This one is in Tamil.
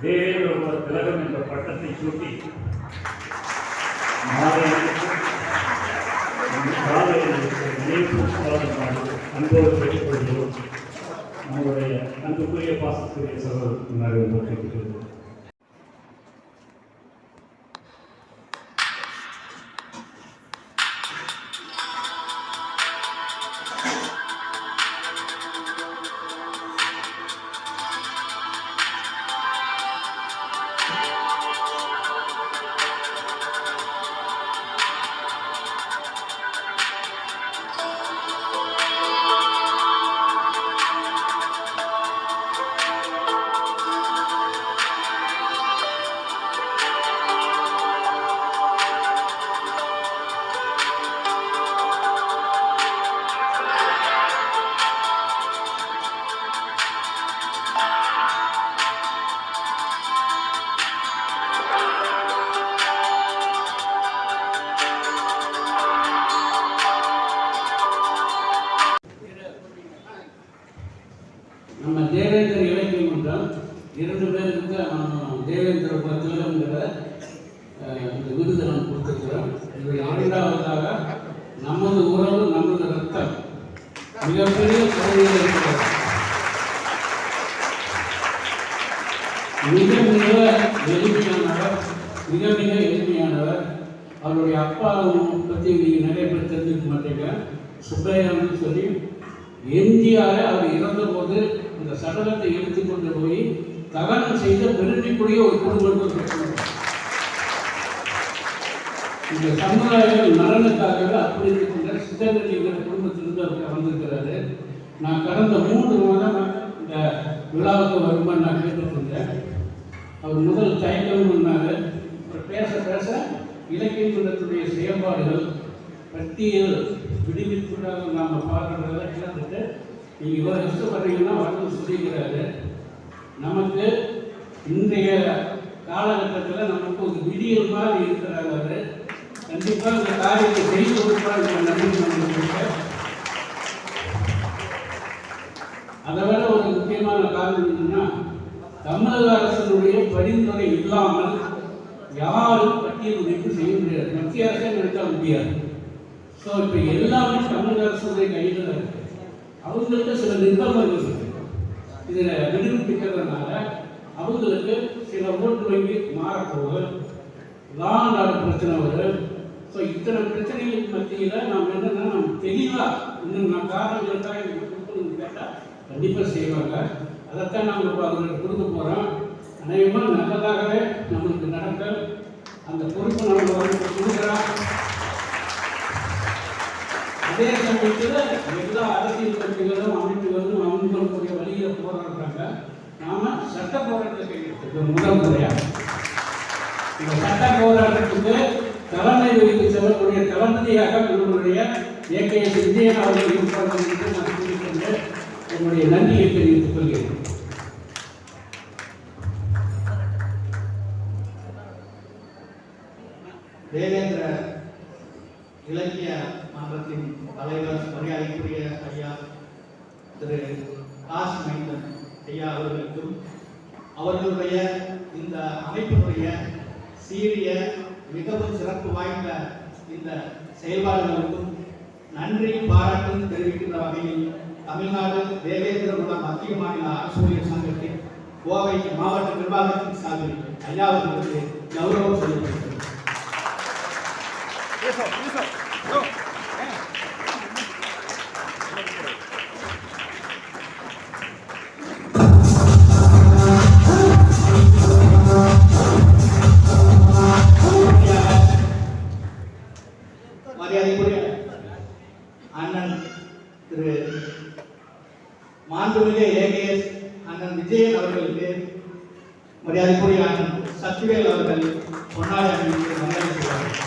தேவேந்திர திலகம் என்ற பட்டத்தை சூட்டி மாலை காலை நினைவு நம்முடைய அன்புக்குரிய பாசத்துக்குரிய சகோதரர் முன்னாடி நம்ம தேவேந்திர இலக்கிய மன்றம் இரண்டு பேருக்கு நம்ம தேவேந்திர பத்திரங்கிற இந்த விருது நம்ம கொடுத்துருக்கிறோம் இது ஆண்டாவதாக நமது உறவு நமது ரத்தம் மிகப்பெரிய பகுதியில் இருக்கிறது. மிக மிக எளிமையானவர் மிக மிக எளிமையானவர். அவருடைய அப்பா பற்றி நீங்கள் நிறைய பேர் தெரிஞ்சுக்க மாட்டீங்க. சுப்பையான்னு சொல்லி எம்ஜிஆரை அவர் இறந்தபோது இந்த சடலத்தை எடுத்துக்கொண்டு போய் தகனம் செய்த பெருமைக்குரிய ஒரு குடும்பத்தை இந்த சமுதாயம் நலனுக்காகவே அப்படி இருக்கின்ற சித்தகலிங்கிற குடும்பத்திலிருந்து அவர் வந்திருக்கிறாரு நான் கடந்த மூன்று மாதம் இந்த விழாவுக்கு வருமானு நான் கேட்டுக்கொண்டேன் அவர் முதல் தயக்கம் பண்ணாரு பேச பேச இலக்கிய குலத்துடைய செயல்பாடுகள் பட்டியல் விடுவிப்புக்காக நாம் பார்க்கறதெல்லாம் கேட்டுட்டு நீங்கள் இவ்வளோ கஷ்டப்படுறீங்கன்னா வரணும் சொல்லிக்கிறாரு நமக்கு இன்றைய காலகட்டத்தில் நமக்கு ஒரு விடியல் மாதிரி இருக்கிறார் அவர். கண்டிப்பாக இந்த காரியத்தை செய்து கொடுப்பார் நன்றி அதை விட ஒரு முக்கியமான காரணம் என்னன்னா தமிழக அரசினுடைய பரிந்துரை இல்லாமல் யாரும் பட்டியல் உடைப்பு செய்ய முடியாது. மத்திய அரசே நினைச்சா முடியாது. ஸோ இப்போ எல்லாமே தமிழக அரசுடைய கையில் இருக்கு. அவர்களுக்கு சில நிர்பந்தங்கள் இருக்கு. இதில் விடுவிப்பிக்கிறதுனால அவங்களுக்கு சில ஓட்டு வங்கி மாறப்போகுது. லாண்ட் ஆர்டர் பிரச்சனை வரும் ஸோ இத்தனை பிரச்சனைகளுக்கு மத்தியில் நாம் என்னென்னா நம்ம தெளிவாக இன்னும் நான் இருந்தால் எனக்கு கொடுக்கணும்னு கேட்டால் கண்டிப்பாக செய்வாங்க. அதைத்தான் நாங்கள் இப்போ அவங்களுக்கு கொடுக்க போகிறோம் கட்சிகளும் அமைப்புகளும் அவங்களுடைய வழியில் போராடுறாங்க. நாம சட்ட போராட்டத்தை கையெழுத்து முதல் முறையாக இந்த சட்ட போராட்டத்துக்கு தலைமை வகித்து செல்லக்கூடிய தளபதியாக நம்மளுடைய ஏகேஎஸ் விஜயன் அவர்கள் இருப்பார்கள் என்று நான் கூறிக்கொண்டு என்னுடைய நன்றியை தெரிவித்துக் கொள்கிறேன். தேவேந்திர இலக்கிய மன்றத்தின் தலைவர் மரியாதைக்குரிய ஐயா திரு காஸ் மைந்தன் ஐயா அவர்களுக்கும் அவர்களுடைய இந்த அமைப்பினுடைய சீரிய மிகவும் சிறப்பு வாய்ந்த இந்த செயல்பாடுகளுக்கும் நன்றி பாராட்டும் தெரிவிக்கின்ற வகையில் தமிழ்நாடு தேவேந்திர மத்திய மாநில ஆசிரியர் சங்கத்தின் கோவை மாவட்ட நிர்வாகத்தின் சார்பில் ஐயா அவர்களுக்கு கௌரவம் செய்யப்படுகிறது மாண்புமிகு ஏகேஎஸ் அண்ணன் விஜயன் அவர்களுக்கு மரியாதைக்குரிய அண்ணன் சக்திவேல் அவர்கள் பொன்னாடி அண்ணன் மரியாதை